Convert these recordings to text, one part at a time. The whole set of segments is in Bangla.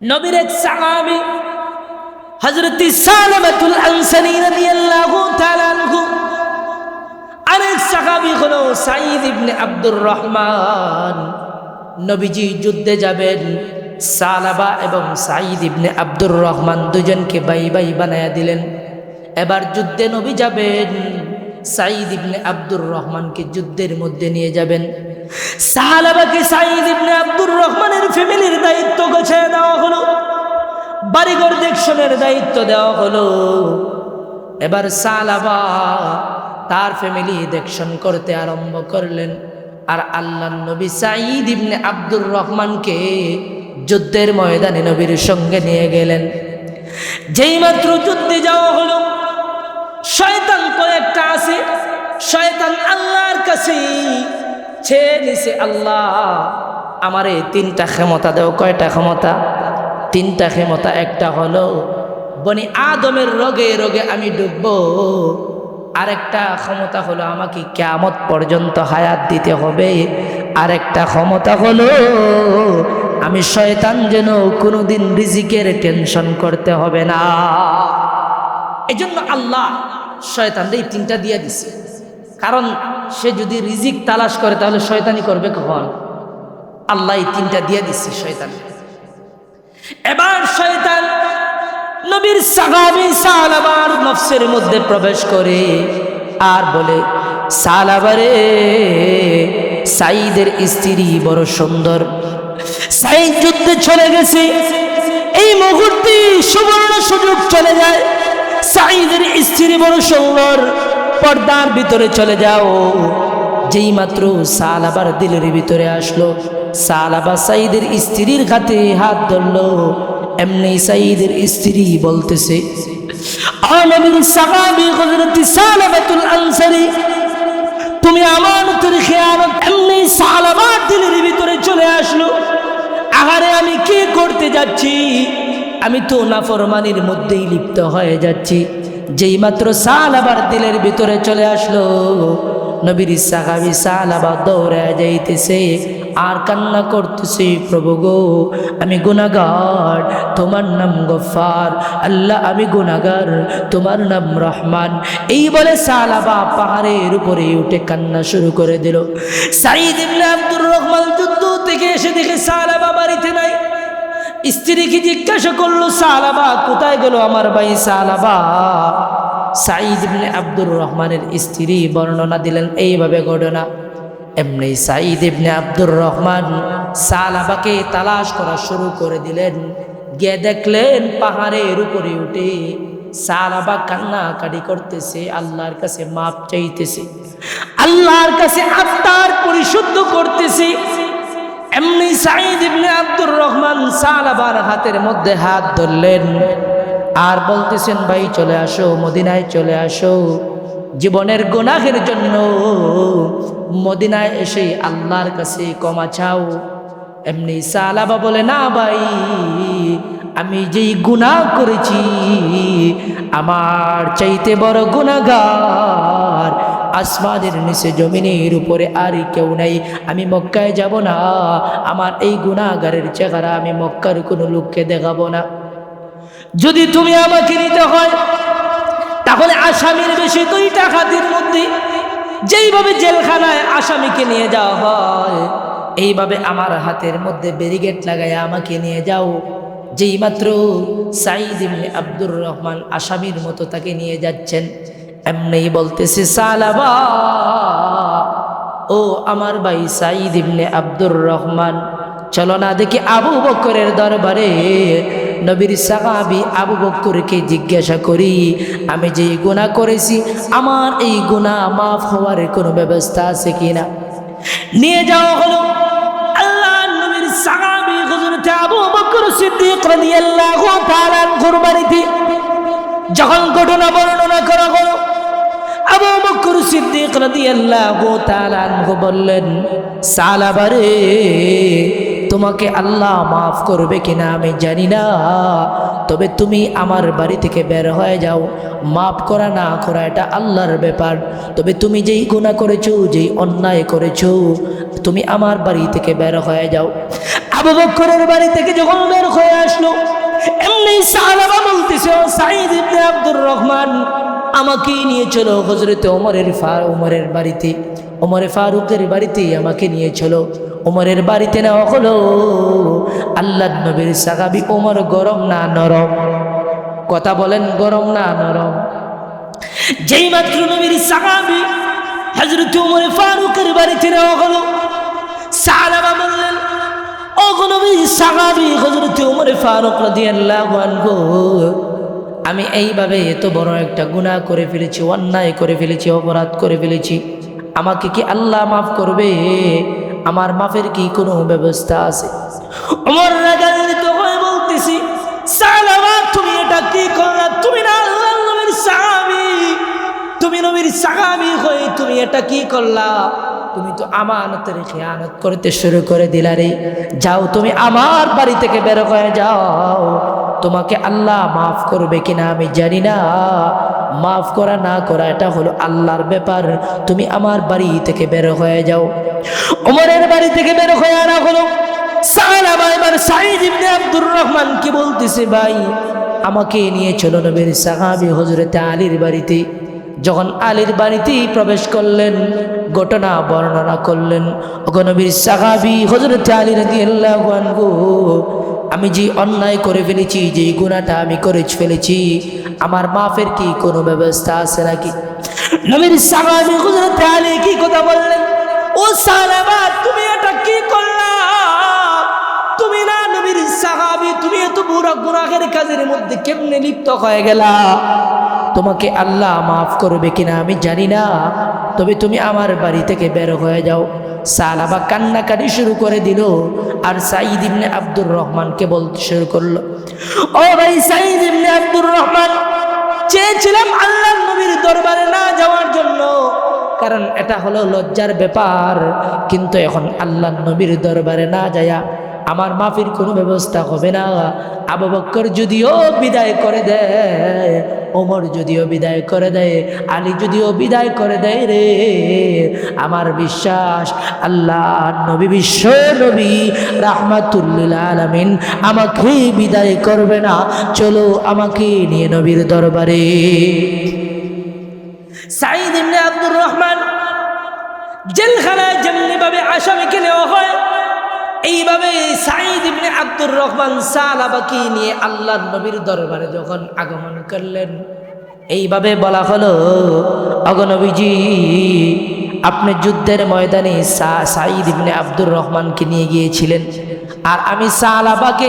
নবীর এক সাহাবী হযরত সালামাতুল আনসারী রাদিয়াল্লাহু তাআলা আনহু, আরেক সাহাবী হলো সাঈদ ইবনে আব্দুর রহমান। নবীজি যুদ্ধে যাবেন, সালাবা এবং সাঈদ ইবনে আব্দুর রহমান দুজনকে বাই বাই বানায়া দিলেন। এবার যুদ্ধে নবী যাবেন, সাঈদ ইবনে আব্দুর রহমানকে যুদ্ধের মধ্যে নিয়ে যাবেন। সাহালাবাকে সাঈদ ইবনে আব্দুর রহমানের ফ্যামিলির দায়িত্ব গোছায় দেওয়া হলো। বাড়িঘর দেখশনের দায়িত্ব দেওয়া হলো। এবার সালাবা তার ফ্যামিলি দেখশন করতে আরম্ভ করলেন। আর আল্লাহ নবী সাঈদ ইবনে আব্দুর রহমানকে যুদ্ধের ময়দানে নবীর সঙ্গে নিয়ে গেলেন। যেই মাত্র যুদ্ধে যাওয়া হলো, শয়তান কয়েকটা আছে। শয়তান আল্লাহর কাছে ছেয়ে নিছে আল্লাহ, আমারে তিনটা ক্ষমতা দেও। কয়টা ক্ষমতা? তিনটা ক্ষমতা। একটা হলো, বনি আদমের রোগে রোগে আমি ডুববো। আরেকটা ক্ষমতা হলো, আমাকে কেমত পর্যন্ত হায়াত দিতে হবে। আরেকটা ক্ষমতা হলো, আমি শয়তান যেন কোনোদিন রিজিকের টেনশন করতে হবে না। এই জন্য আল্লাহ শয়তান এই তিনটা দিয়ে দিছে। কারণ সে যদি রিজিক তালাশ করে, তাহলে শয়তানি করবে কখন? আল্লাহ তিনটা দিয়ে দিচ্ছে শয়তান এবার শয়তান নবীর সাহাবি সালাবার নফসের মধ্যে প্রবেশ করে আর বলে সালাবারে সাইদের স্ত্রী বড় সুন্দর। সাইদ যুদ্ধে চলে গেছে। এই মুহূর্তে সুবর্ণ সুযোগ চলে যায়। সাইদের স্ত্রী বড় সুন্দর। পর্দার ভিতরে চলে যাও। যেই মাত্র সাল আবার দিলের ভিতরে আসলো। সালাবা সাইদের স্ত্রীর হাতে হাত ধরলো। এমনি সাইদের স্ত্রী বলতেছে তুমি আমানতের খেয়ানত এমনি সালাবার দিলের ভিতরে চলে আসলো। আহারে আমি কি করতে যাচ্ছি? আমি তো নাফরমানির মধ্যেই লিপ্ত হয়ে যাচ্ছি। যেই মাত্র সাল আবার দিলের ভিতরে চলে আসলো, নবীর সাহাবি সালাবা দৌড়ে যাইতেছে, আর কান্না করতেছে, প্রভু গো, আমি গুনাগার তোমার নাম গফার আল্লাহ আমি গুনাগার তোমার নাম রহমান। এই বলে সালাবা পাহাড়ের উপরে উঠে কান্না শুরু করে দিল। সাইদ ইবনে আব্দুর রহমান যুদ্ধ থেকে এসে দেখে সালাবা বাড়িতে নাই। স্ত্রীকে জিজ্ঞাসা করল, সালাবা, কোথায় গেল আমার ভাই সালাবা? সাঈদ ইবনে আব্দুর রহমানের স্ত্রী বর্ণনা দিলেন, এইভাবে ঘটনা। এমনি সাইদ ইবনে আব্দুর রহমান সালাবাকে তালাশ করা শুরু করে দিলেন। গিয়ে দেখলেন, পাহাড়ের উপরে উঠে সালাবা কান্নাকাটি করতেছে, আল্লাহর কাছে মাপ চাইতেছে। আল্লাহর কাছে আত্মার পরিশুদ্ধ করতেছে। এমনি সাইদ ইবনে আব্দুর রহমান সালাবার হাতের মধ্যে হাত ধরলেন আর বলতেছেন, ভাই, চলে আসো, মদিনায় চলে আসো। জীবনের গুনাহের জন্য মদিনায় এসে আল্লাহর কাছে ক্ষমা চাও। এমনি সালাবা বলে, না, ভাই, আমি যেই গুনাহ করেছি, আমার চাইতে বড় গুনাহগার আসমানের নিচে জমিনের উপরে আর কেউ নাই। আমি মক্কায় যাব না। আমার এই গুণাগারের চেহারা আমি মক্কার কোনো লোককে দেখাবো না। যদি তুমি আমাকে নিতে হয়, তাহলে আসামির বেশি দুইটা খাতির মধ্যে যেইভাবে জেলখানায় আসামিকে নিয়ে যাওয়া হয়, এইভাবে আমার হাতের মধ্যে ব্যারিগেড লাগাই আমাকে নিয়ে যাও। যেই মাত্র সাইদ আব্দুর রহমান আসামির মতো তাকে নিয়ে যাচ্ছেন। এমনি বলতেছে, সালাবা, ও আমার ভাই সাইদ ইবনে আব্দুর রহমান, চলো না দেখি আবু বকরের দরবারে। নবীর সাহাবি আবু বকরকে জিজ্ঞাসা করি, আমি যে গুণা করেছি, আমার এই গুণা মাফ হওয়ার কোনো ব্যবস্থা আছে কিনা? নিয়ে যাওয়া হলো আল্লাহ নবীর সাহাবি হযরত আবু বকর সিদ্দিক রাদিয়াল্লাহু তাআলা বাড়িতে যখন ঘটনা বর্ণনা করা হলো আবু বকর সিদ্দিক রাদিয়াল্লাহু তাআলা আনহু বললেন, সালাবারে, তোমাকে আল্লাহ মাফ করবে কিনা আমি জানি না। তবে তুমি আমার বাড়ি থেকে বের হয়ে যাও। মাফ করা না করা এটা আল্লাহর ব্যাপার। তবে তুমি যেই গুণা করেছ, যেই অন্যায় করেছ, তুমি আমার বাড়ি থেকে বের হয়ে যাও। আবু বক্করের বাড়ি থেকে যখন বের হয়ে আসলো, এমনি সালাবা বলতেছে সাইদ ইবনে আব্দুর রহমান আমাকে নিয়ে চলো। হজরতে ওমরের ফার ওমরের বাড়িতে। ওমরে ফারুকের বাড়িতে আমাকে নিয়ে চলো। ওমরের বাড়িতে নেওয়া হলো। আল্লাহ নবীর সাগাবি ওমর, গরম না নরম? কথা বলেন, গরম না নরম? যেই মাত্র নবীর সাগাবি হজরত উমরে ফারুকের বাড়িতে নেওয়া হলো। সালামা বললেন ও নবী সাহাবি হজরত উমরে ফারুক রাদিয়াল্লাহু আনহু আমি এইভাবে এত বড় একটা গুনাহ করে ফেলেছি, অন্যায় করে ফেলেছি, অপরাধ করে ফেলেছি। আমাকে কি আল্লাহ মাফ করবে? আমার মাফের কি কোনো ব্যবস্থা আছে? হয়ে বলতেছি তুমি এটা কি তুমি আল্লাহ তুমি এটা কি করলা? তুমি তো করতে শুরু করে দিলা রে। যাও তুমি আমার বাড়ি থেকে বের হয়ে যাও। তোমাকে আল্লাহ মাফ করবে কিনা আমি জানি না। মাফ করা না করা, এটা হলো আল্লাহর ব্যাপার। তুমি আমার বাড়ি থেকে বের হয়ে যাও। ওমরের বাড়ি থেকে বের হয়ে আনা হলো। কি বলতেছে, ভাই, আমাকে নিয়ে চলো নবীর হজরতে বাড়িতে। যখন আলীর বাড়িতেই প্রবেশ করলেন, ঘটনা বর্ণনা করলেন নবীর সাহাবি হজরতে আলী রাজি আল্লাহ আমি যে অন্যায় করে ফেলেছি, যে গুণাটা আমি করে ফেলেছি, আমার মাফের কি কোনো ব্যবস্থা আছে নাকি? নবীর সাহাবি হজরতে আলী কি কথা বললেন? ও সালামা, তুমি এটা কি করলা? তুমি না নবীর সাহাবি, তুমি এত বুড়া গুনাহের কাজের মধ্যে কেমনে লিপ্ত হয়ে গেলা? তোমাকে আল্লাহ মাফ করবে কিনা আমি জানি না। তবে তুমি আমার বাড়ি থেকে বের হয়ে যাও। সালাবা কান্নাকাটি শুরু করে দিল আর সাইদ ইবনে আব্দুর রহমানকে বলতে শুরু করল। ও ভাই সাইদ ইবনে আব্দুর রহমান, চেয়েছিলাম আল্লাহ নবীর দরবারে না যাওয়ার জন্য, কারণ এটা হলো লজ্জার ব্যাপার, কিন্তু এখন আল্লাহ নবীর দরবারে না যায়া আমার মাফির কোনো ব্যবস্থা হবে না। আবু বক্কর যদিও বিদায় করে দেয়, ওমর যদিও বিদায় করে দেয়, আলী যদিও বিদায় করে দেয় রে। আমার বিশ্বাস, আল্লাহ নবী বিশ্ব নবী রাহমাতুল্লিল আলামিন আমাকে বিদায় করবে না। চলো আমাকে নিয়ে নবীর দরবারে। সাইদ ইবনে আব্দুর রহমান জেলখানায় যেমনিভাবে আসামিকে নেওয়া হয় এইভাবে সাইদ ইবনে আব্দুর রহমান সালাবাকি নিয়ে আল্লাহ নবীর দরবারে যখন আগমন করলেন, এইভাবে বলা হলো অগনবীজি আপনি যুদ্ধের ময়দানে সাঈদ ইবনে আব্দুর রহমানকে নিয়ে গিয়েছিলেন। আর আমি সালাবাকে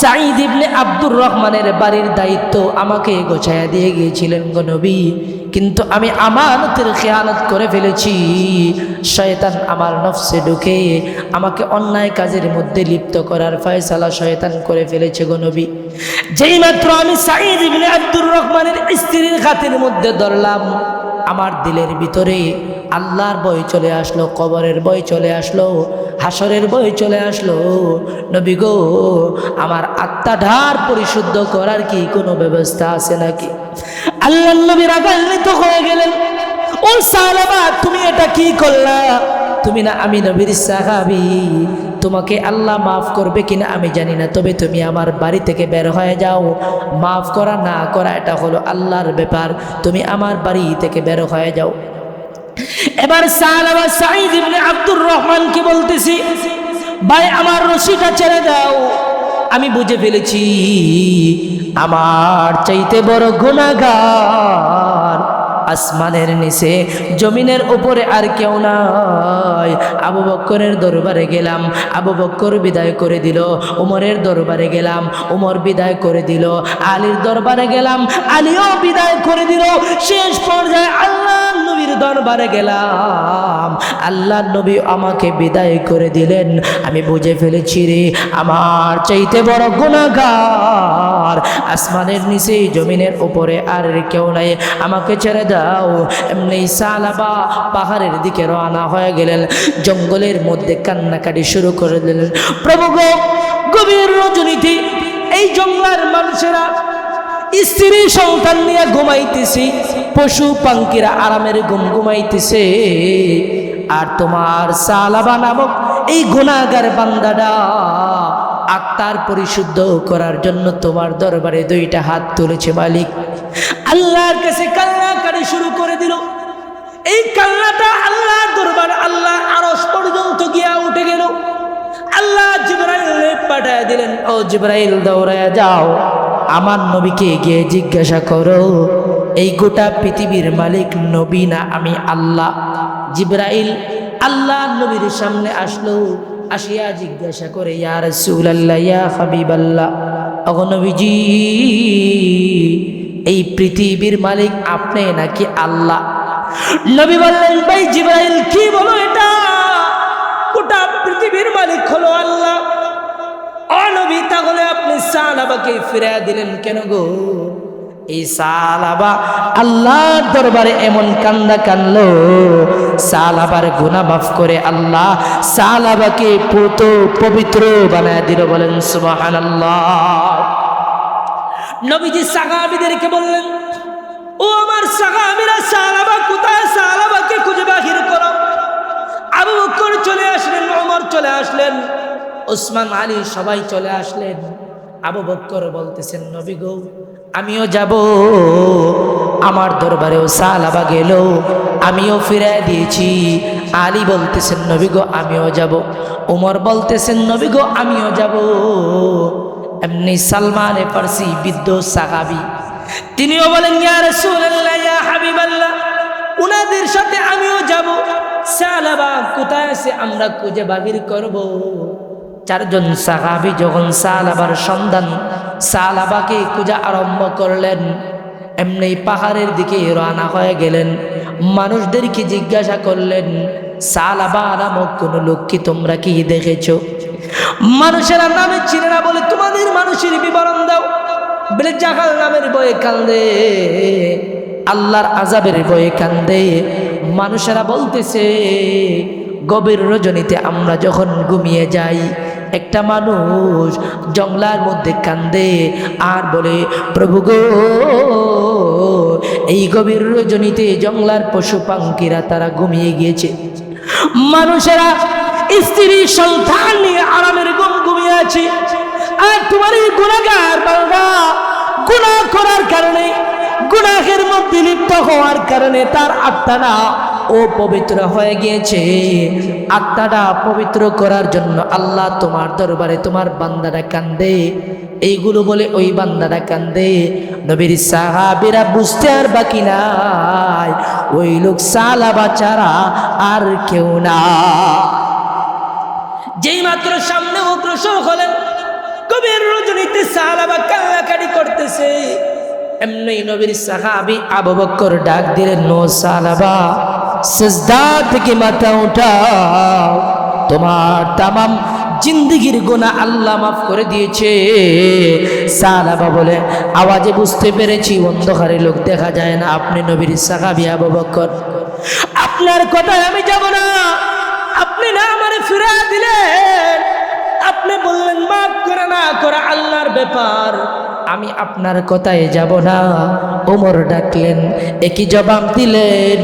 সাইদ ইবনে আব্দুর রহমানের বাড়ির দায়িত্ব আমাকে গোছায়া দিয়ে গিয়েছিলেন গনবী কিন্তু আমি আমানতের খেয়ালত করে ফেলেছি। শয়তান আমার নফসে ঢুকে আমাকে অন্যায় কাজের মধ্যে লিপ্ত করার ফয়সালা শয়তান করে ফেলেছে গনবী যেই মাত্র আমি সাইদ ইবনে আব্দুর রহমানের স্ত্রীর খাতের মধ্যে ধরলাম, আমার দিলের ভিতরে আল্লাহর বই চলে আসলো, কবরের বই চলে আসলো, হাসরের বই চলে আসলো। নবী গো, আমার আত্মা ঢার পরিশুদ্ধ করার কি কোনো ব্যবস্থা আছে নাকি? আল্লাহ নবী রাগান্বিত হয়ে গেলেন। ও সালাবা তুমি এটা কি করলা? তুমি না আমি নবীর সাহাবি। তোমাকে আল্লাহ মাফ করবে কিনা আমি জানি না, তবে তুমি আমার বাড়ি থেকে বের হয়ে যাও। মাফ করা না করা, এটা হলো আল্লাহর ব্যাপার। তুমি আমার বাড়ি থেকে বের হয়ে যাও। এবার সালামা সাইদ ইবনে আব্দুর রহমান কি বলতেছি? ভাই, আমার রশিটা ছেড়ে দাও। আমি বুঝে ফেলেছি, আমার চাইতে বড় গুণাগার আসমানের নিচে, জমিনের উপরে আর কেউ নাই। আবু বক্করের দরবারে গেলাম, আবু বক্কর বিদায় করে দিল, উমরের দরবারে গেলাম, উমর বিদায় করে দিল, আলীর দরবারে গেলাম, আলীও বিদায় করে দিল। শেষ পর্যায়ে আল্লাহ নবীর দরবারে গেলাম। আল্লাহ নবী আমাকে বিদায় করে দিলেন। আমি বুঝে ফেলেছি রে, আমার চাইতে বড় গুণাগার আসমানের নিচে, জমিনের উপরে আর কেউ নাই। আমাকে ছেড়ে দাও। এমনি সালাবা পাহাড়ের দিকে রওনা হয়ে গেলেন। জঙ্গলের মধ্যে কান্নাকাটি শুরু করে দিলেন। প্রভু গভীর রজনীতি, এই জঙ্গলার মানুষেরা স্ত্রী সন্তান নিয়ে ঘুমাইতেছি, পশু পাঙ্কিরা আরামের ঘুম ঘুমাইতেছে। আর তোমার সালাবা নামক এই গুণাগার বান্দাটা আত্মার পরিশুদ্ধ করার জন্য তোমার দরবারে দুইটা হাত তুলেছে মালিক। আল্লাহর কাছে কান্নাকারি শুরু করে দিল। এই কান্নাটা আল্লাহর দরবার আল্লাহ আরস পর্যন্ত গিয়া উঠে গেল। আল্লাহ জিব্রাইল পাঠায় দিলেন, ও জিব্রাইল, দৌড়ায় যাও। আমার নবীকে গিয়ে জিজ্ঞাসা করো, এই গোটা পৃথিবীর মালিক নবী না আমি আল্লাহ? জিব্রাইল আল্লাহ নবীর সামনে আসলো, আসিয়া জিজ্ঞাসা করে, ইয়া রাসূলুল্লাহ, ইয়া হাবিবাল্লাহ ওগো নবীজি, এই পৃথিবীর মালিক আপনি নাকি আল্লাহ? নবী বললেন, ভাই জিব্রাইল, কি বলো এটা? গোটা পৃথিবীর মালিক হলো আল্লাহ। অনবী তাহলে আপনি সালাবাকে ফিরে দিলেন কেন গো? এই সালাবা আল্লাহর দরবারে এমন কান্দা কানলো সালাবার গুনাহ মাফ করে আল্লাহ সালাবাকে পুত পবিত্র বানায় দিল বলেন, সুবহানাল্লাহ। নবীজি সাহাবীদেরকে বললেন, ও আমার সাহাবীরা, সালাবা কোথায়? সালাবাকে খুঁজে বাহির করো। আবু বকর চলে আসলেন, ওমর চলে আসলেন। ওসমান আলী সবাই চলে আসলেন। আবু বক্কর বলতেছেন, নবী গো, আমিও যাব। আমার দরবারেও সালাবা গেল, আমিও ফিরে দিয়েছি। আলী বলতেছেন, নবী গো, আমিও যাব। উমর বলতেছেন, নবী গো, আমিও যাব। এমনি সালমানে ফার্সি বিদ্য সাহাবি, তিনিও বলেন উনাদের সাথে আমিও যাব। সালাবা কোথায় আছে, আমরা খুঁজে বাগির করব। চারজন সাহাবি যখন সালাবার সন্ধান সালাবাকে খুঁজে আরম্ভ করলেন। এমনি পাহাড়ের দিকে রানা হয়ে গেলেন। মানুষদেরকে জিজ্ঞাসা করলেন সালাবা নামক কোন লোক কি তোমরা কি দেখেছ? মানুষেরা নামে চিনে না বলে, তোমাদের মানুষের বিবরণ দাও। বলে জাহাল নামের বয়ে কান্দে। আল্লাহর আজাবের বয়ে কান্দে। মানুষেরা বলতেছে, গভীর রজনীতে আমরা যখন ঘুমিয়ে যাই একটা মানুষ জংলার মধ্যে কান্দে আর বলে, প্রভু গো, এই গভীর রজনীতে জংলার পশু পাঙ্কিরা তারা ঘুমিয়ে গিয়েছে। মানুষেরা, স্ত্রী, সন্তান নিয়ে আরামের গম ঘুমিয়ে আছে। আর তোমার এই গুণাগার বাংলা গুণা করার কারণে গুনাহের মধ্যে লিপ্ত হওয়ার কারণে তার আত্মাটা ও পবিত্র হয়ে গিয়েছে। আত্মাটা পবিত্র করার জন্য আল্লাহ তোমার দরবারে তোমার বান্দাটা কান্দে। এইগুলো বলে ওই বান্দাটা কান্দে। নবীর সাহাবিরা বুঝতে আর বাকি নাই। ওই লোক সালাবা ছাড়া আর কেউ না। যেই মাত্র সামনে অগ্রসর হলেন কবির রজনীতে সালাবা কান্নাকাটি করতেছে। এমনি নবীর সাহাবি আবু বকর ডাক দিলেন নো সালাবা সিজদা থেকে মাথা উঠাও। তোমার তামাম জিন্দিগির গোনা আল্লাহ মাফ করে দিয়েছে। সালাবা বলে, আওয়াজে বুঝতে পেরেছি, অন্ধকারে লোক দেখা যায় না। আপনি নবীর সাহাবি আবু বকর। আপনার কথায় আমি যাব না। আপনি না আমারে ফিরা দিলেন। আপনি বললেন, মাফ করে না, করে আল্লাহর ব্যাপার। আমি আপনার কথায় যাব না। ওমর ডাকলেন, একই জবাব দিলেন,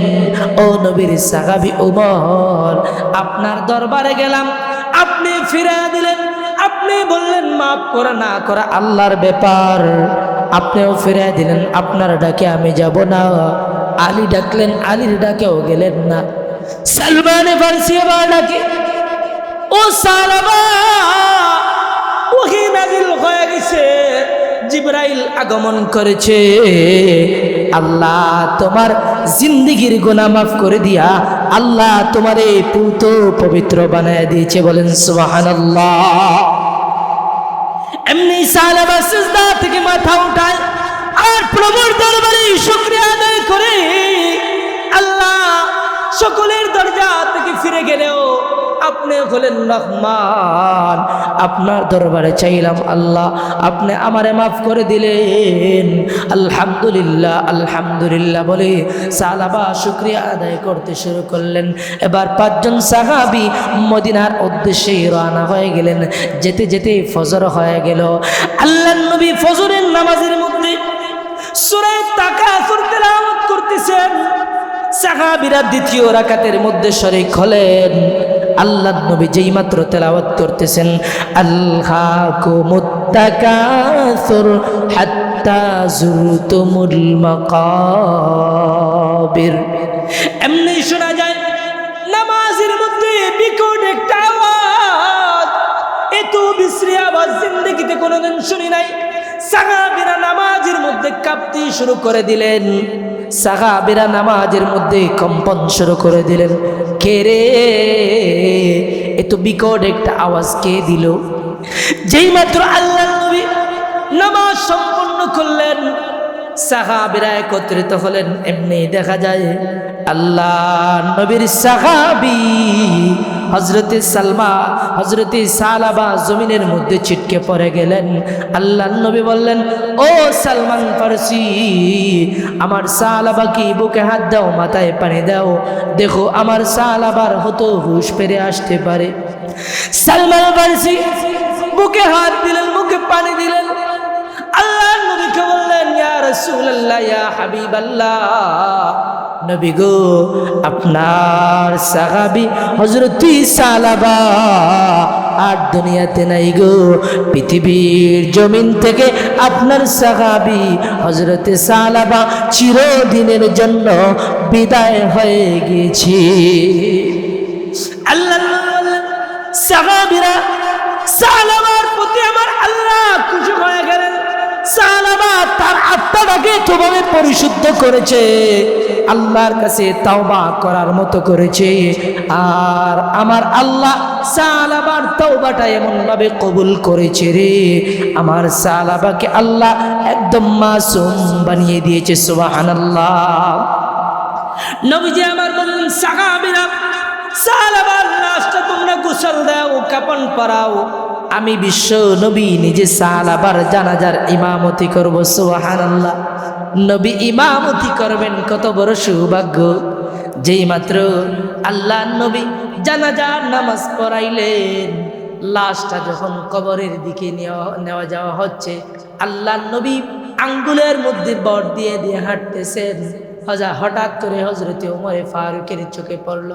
ও নবীর সাহাবি ওমর আপনার দরবারে গেলাম। আপনি ফিরা দিলেন, আপনি বললেন, মাফ করে না করা আল্লাহর ব্যাপার। আপনিও ফিরে দিলেন, আপনার ডাকে আমি যাব না। আলী ডাকলেন, আলীর ডাকেও গেলেন না। সালমান ফার্সি আবার ডাকে, ও সালামা, ওহি নাজিল হয়ে গেছে। জিব্রাইল আগমন করেছে। আল্লাহ তোমার জিন্দিগির গোনা মাফ করে দিয়া আল্লাহ তোমার এই পুত পবিত্র বানায় দিয়েছে বলেন সুবহানাল্লাহ। এমনি সালামা সিজদা থেকে মাথা উঠায় আর প্রভুর দরবারে শুকরিয়া আদায় করে আল্লাহ সকলের দরজা থেকে ফিরে গেলেও আপনি হলেন রহমান। আপনার দরবারে চাইলাম আল্লাহ, আপনি আমারে মাফ করে দিলেন। আলহামদুলিল্লাহ আলহামদুলিল্লাহ বলে সালাবা শুক্রিয়া আদায় করতে শুরু করলেন। এবার পাঁচজন সাহাবি মদিনার উদ্দেশ্যে রানা হয়ে গেলেন। যেতে যেতে ফজর হয়ে গেল। আল্লাহ নবী ফজরের নামাজের মধ্যে সুরায় তাকা তেলাওয়াত করতেছেন। সাহাবিরা দ্বিতীয় রাকাতের মধ্যে শরিক হলেন। আল্লাহ নবী যেই মাত্র তেলাওয়াত করতেছেন আল্লাহ মুত্তাকাসুর হাত্তা জুরতুমুল মাকাবির। এমনি শোনা যায়, নামাজের মধ্যে বিকট একটা আওয়াজ। এত বিশ্রী আওয়াজ, জিন্দগিতে কোনোদিন শুনি নাই। সাহাবিরা নামাজের মধ্যে কাঁপতে শুরু করে দিলেন। সাহাবিরা নামাজের মধ্যে কম্পন শুরু করে দিলেন। কে রে। এত বিকট একটা আওয়াজ কে দিল? যেই মাত্র আল্লাহ নবী নামাজ সম্পন্ন করলেন, সাহাবিরা একত্রিত হলেন, এমনি দেখা যায় আল্লাহ নবীর সাহাবি হজরতে সালমা হজরতে সালাবা জমিনের মধ্যে ছিটকে পড়ে গেলেন। আল্লাহ নবী বললেন, ও সালমান ফারসি, আমার সালাবা কি বুকে হাত দাও, মাথায় পানি দাও? দেখো, আমার সালাবার হতো হুশ পেরে আসতে পারে। সালমান ফারসি, বুকে হাত দিলেন মুখে পানি দিলেন। ইয়া রাসূলুল্লাহ, ইয়া হাবিবাল্লাহ। গো, আপনার সাহাবী হযরত সালাবা আর দুনিয়াতে নাই গো। পৃথিবীর জমিন থেকে আপনার সাহাবি হযরত সালাবা চিরদিনের জন্য বিদায় হয়ে গেছি আল্লাহ সাহাবীরা, সালামার প্রতি আমার আল্লাহ খুশি হয়ে গেলেন। সালামা তার আত্মাটাকে এতভাবে পরিশুদ্ধ করেছে, আল্লাহর কাছে তাওবা করার মতো করেছে। আর আমার আল্লাহ সালাবার তাওবাটা এমন ভাবে কবুল করেছে রে। আমার সালাবাকে আল্লাহ একদম মাসুম বানিয়ে দিয়েছে, সুবহানাল্লাহ। নবীজি আমার বললেন, সাহাবীরা সালাবার লাশটা তোমরা গোসল দাও, কাপন পরাও। আমি বিশ্ব নবী, নিজে সালাবার জানাজার ইমামতি করব সোহান আল্লাহ নবী ইমামতি করবেন, কত বড় সৌভাগ্য। যেই মাত্র আল্লাহ নবী জানাজার নামাজ পড়াইলেন, লাশটা যখন কবরের দিকে নেওয়া যাওয়া হচ্ছে আল্লাহ নবী আঙ্গুলের মধ্যে বর দিয়ে দিয়ে হাঁটতেছেন। হজা হঠাৎ করে হজরতে ওমরে ফারুকের চোখে পড়ল।